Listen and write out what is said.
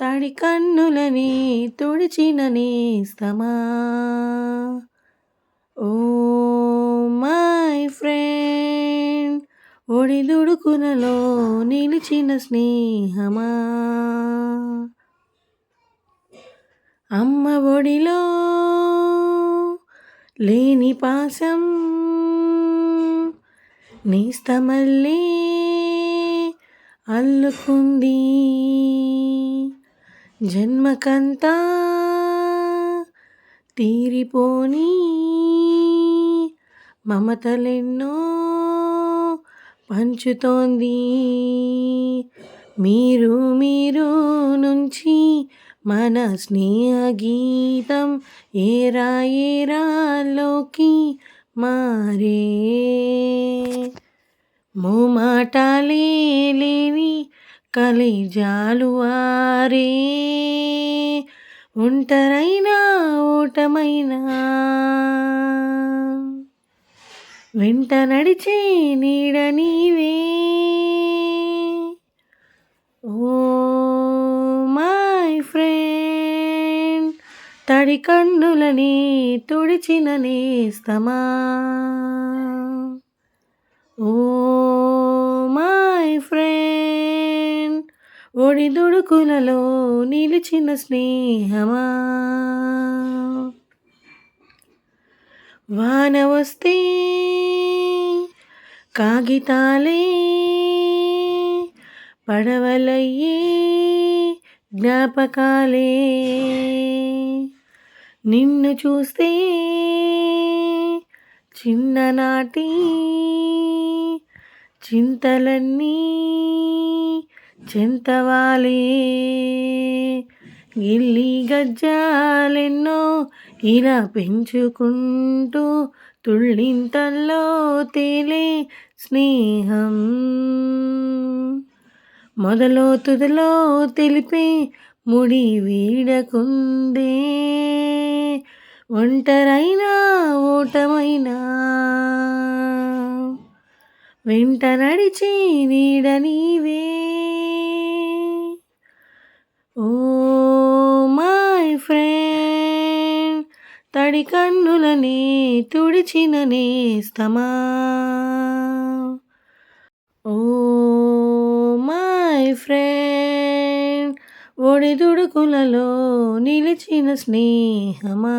తడి కన్నులని తుడిచిన నేస్తమా oh my friend ఒడిదుడుకునలో నిలిచిన స్నేహమా. అమ్మ ఒడిలో లేని పాసం నేస్తమల్లే అల్లుకుంది. జన్మకంతా తీరిపోని. మమతలెన్నో పంచుతోంది. మీరు మీరు నుంచి మన స్నేహ గీతం ఏరా ఏరాలోకి మారే. మోమాటాలే లేని కలిజాలు వారే ఒంటరైనా ఓటమైనా. వెంట నడిచే నీడ నీవే. ఓ మై ఫ్రెండ్ తడి కన్నులని తుడిచిన నేస్తమా. Oh my friend. ఒడిదుడుకులలో నిలిచిన స్నేహమా? వాన వస్తే కాగితాలే పడవలయ్యే జ్ఞాపకాలే. నిన్ను చూస్తే చిన్ననాటి చింతలన్నీ చింతవాలే. గిల్లి గజ్జాలెన్నో ఇలా పెంచుకుంటూ తుళ్ళింతల్లో తేలే స్నేహం. మొదలో తుదలో తెలిపే ముడి వీడకుందే. ఒంటరైనా ఓటమైనా వెంట నడిచి నీడ నీవే. ఓ మై ఫ్రెండ్ తడి కన్నులని తుడిచిన నేస్తమా. ఓ మై ఫ్రెండ్ ఒడిదుడుకులలో నిలిచిన స్నేహమా.